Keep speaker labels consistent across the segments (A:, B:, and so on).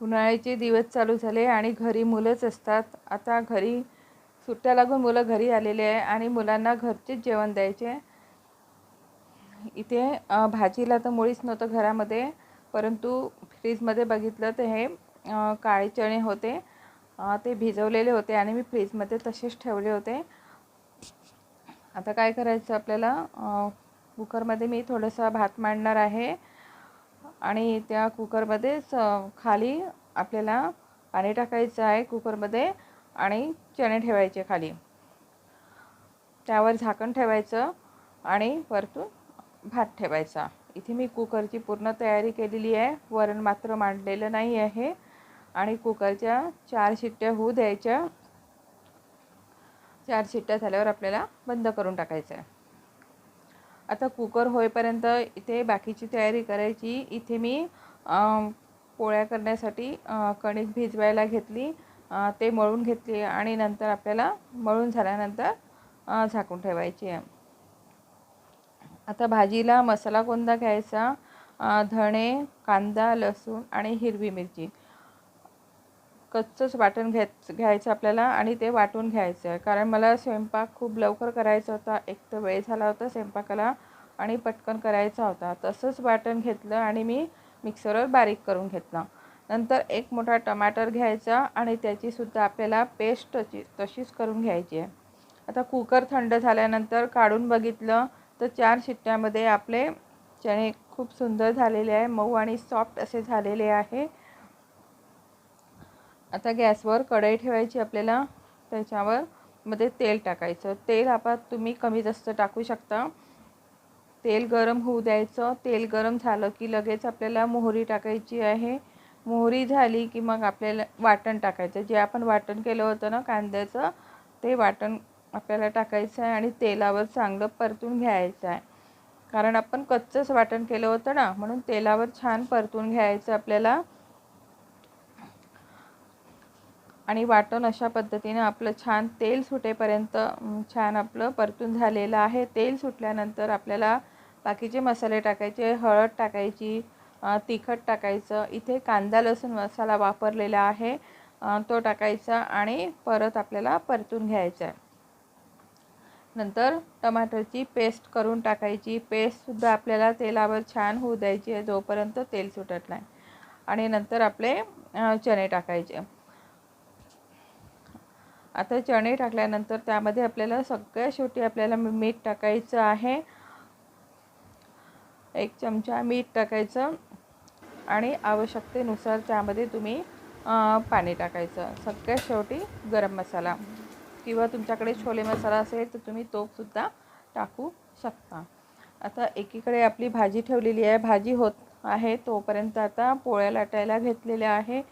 A: उन्हाळ्याचे दिवस चालू झाले आणि घरी मुलंच असतात. आता घरी सुट्ट्या लागून मुलं घरी आलेले आहे आणि मुलांना घरचेच जेवण द्यायचे. इथे भाजीला तर मुळीच नव्हतं घरामध्ये परंतु फ्रीजमध्ये बघितलं तर हे काळे चणे होते. ते भिजवलेले होते आणि मी फ्रीजमध्ये तसेच ठेवले होते. आता काय करायचं आपल्याला? कुकरमध्ये मी थोडंसं भात मांडणार आहे. आणि त्या कुकरमध्येच खाली आपल्याला पाणी टाकायचं आहे कुकरमध्ये आणि चणे ठेवायचे खाली. त्यावर झाकण ठेवायचं आणि वरतून भात ठेवायचा. इथे मी कुकरची पूर्ण तयारी केलेली आहे. वरण मात्र मांडलेलं नाही आहे आणि कुकरच्या चार शिट्ट्या होऊ द्यायच्या. चार शिट्ट्या झाल्यावर आपल्याला बंद करून टाकायचं आहे. आता कुकर होईपर्यंत इथे बाकीची तयारी करायची. इथे मी पोळ्या करण्यासाठी कणिक भिजवायला घेतली. ते मळून घेतली आणि नंतर आपल्याला मळून झाल्यानंतर झाकून ठेवायची आहे. आता भाजीला मसाला कोणता घ्यायचा? धणे कांदा लसूण आणि हिरवी मिरची. कच्चंच वाटण घ्याय घ्यायचं आपल्याला आणि ते वाटून घ्यायचं आहे. कारण मला स्वयंपाक खूप लवकर करायचा होता. एक तर वेळ झाला होता स्वयंपाकाला आणि पटकन करायचा होता. तसंच वाटण घेतलं आणि मी मिक्सरवर बारीक करून घेतलं. नंतर एक मोठा टमाटर घ्यायचा आणि त्याचीसुद्धा आपल्याला पेस्ट तशीच करून घ्यायची आहे. आता कुकर थंड झाल्यानंतर काढून बघितलं तर चार शिट्ट्यामध्ये आपले चणे खूप सुंदर झालेले आहे. मऊ आणि सॉफ्ट असे झालेले आहे. आता गॅसवर कढई ठेवायची आपल्याला. त्याच्यावर मध्ये तेल टाकायचं. तेल आपण तुम्ही कमी जास्त टाकू शकता. तेल गरम होऊ द्यायचं. तेल गरम झालं की लगेच आपल्याला मोहरी टाकायची आहे. मोहरी झाली की मग आपल्याला वाटण टाकायचं. जे आपण वाटण केलं होतं ना कांद्याचं ते वाटण आपल्याला टाकायचं आहे आणि तेलावर चांगलं परतून घ्यायचं आहे. कारण आपण कच्चंच वाटण केलं होतं ना म्हणून तेलावर छान परतून घ्यायचं आपल्याला. आणि वाटण अशा पद्धतीने आपलं छान तेल सुटेपर्यंत छान आपलं परतून झालेलं आहे. तेल सुटल्यानंतर आपल्याला बाकीचे मसाले टाकायचे हळद टाकायची तिखट टाकायचं. इथे कांदा लसूण मसाला वापरलेला आहे. तो टाकायचा आणि परत आपल्याला परतून घ्यायचा आहे. नंतर टमाटरची पेस्ट करून टाकायची. पेस्टसुद्धा आपल्याला तेलावर छान होऊ द्यायची आहे जोपर्यंत तेल सुटत नाही. आणि नंतर आपले चणे टाकायचे. आता चणे टाकल्यानंतर त्यामध्ये आपल्याला सगळ्या शेवटी आपल्याला मीठ टाकायचं आहे. एक चमचा मीठ टाकायचं आणि आवश्यकतेनुसार त्यामध्ये तुम्ही पाणी टाकायचं. सगळ्यात शेवटी गरम मसाला किंवा तुमच्याकडे छोले मसाला असेल तर तुम्ही तोसुद्धा टाकू शकता. आता एकीकडे आपली भाजी ठेवलेली आहे. भाजी होत आहे तोपर्यंत आता पोळ्या लाटायला घेतलेल्या आहे.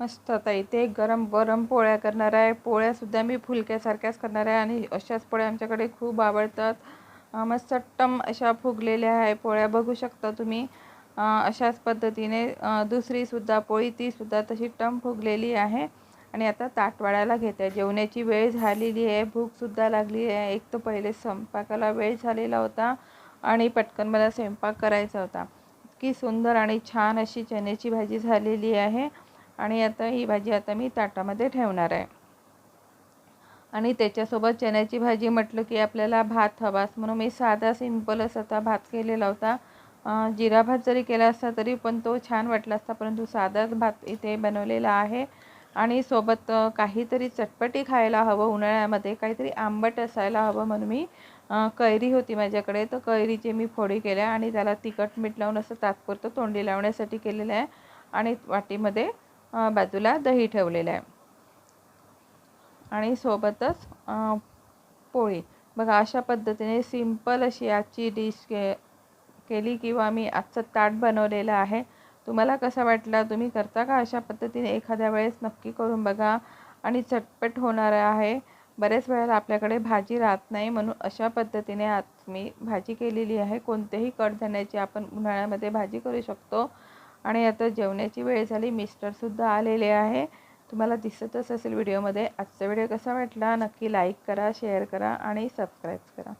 A: मस्त आता इथे गरम गरम पोळ्या करणार आहे. पोळ्यासुद्धा मी फुलक्यासारख्याच करणार आहे आणि अशाच पोळ्या आमच्याकडे खूप आवडतात. मस्त टम अशा फुगलेल्या आहे पोळ्या. बघू शकता तुम्ही. अशाच पद्धतीने दुसरीसुद्धा पोळी तीसुद्धा तशी टम फुगलेली आहे. आणि आता ताटवाड्याला घेत आहे. जेवण्याची वेळ झालेली आहे. भूकसुद्धा लागली आहे. एक तर पहिले स्वयंपाकाला वेळ झालेला होता आणि पटकन मला स्वयंपाक करायचा होता. इतकी सुंदर आणि छान अशी चण्याची भाजी झालेली आहे. आणि आता ही भाजी आता मी ताटामध्ये ठेवणार आहे. आणि त्याच्यासोबत चण्याची भाजी म्हटलं की आपल्याला भात हवाच म्हणून मी साधा सिंपलच आता भात केलेला होता. जिरा भात जरी केला असता तरी पण तो छान वाटला असता परंतु साधाच भात इथे बनवलेला आहे. आणि सोबत काहीतरी चटपटी खायला हवं उन्हाळ्यामध्ये काहीतरी आंबट असायला हवं म्हणून मी कैरी होती माझ्याकडे. तर कैरीचे मी फोडी केल्या आणि त्याला तिखट मीठ लावून असं तात्पुरतं तोंडी लावण्यासाठी केलेलं आहे. आणि वाटीमध्ये बाजूला दही ठेवलेलं आहे. आणि सोबतच पोळी. बघा अशा पद्धतीने सिंपल अशी आजची डिश के केली किंवा मी आजचं ताट बनवलेलं आहे. तुम्हाला कसा वाटला तुम्ही करता का अशा पद्धतीने? एखाद्या वेळेस नक्की करून बघा. आणि चटपट होणार आहे. बरेच वेळेला आपल्याकडे भाजी राहत नाही म्हणून अशा पद्धतीने आज मी भाजी केलेली आहे. कोणतेही कडधान्याची आपण उन्हाळ्यामध्ये भाजी करू शकतो. आणि आता जेवण्याची वेळ झाली. मिस्टरसुद्धा आलेले आहे. तुम्हाला दिसतच असेल व्हिडिओमध्ये. आजचा व्हिडिओ कसा वाटला? नक्की लाईक करा शेअर करा आणि सबस्क्राईब करा.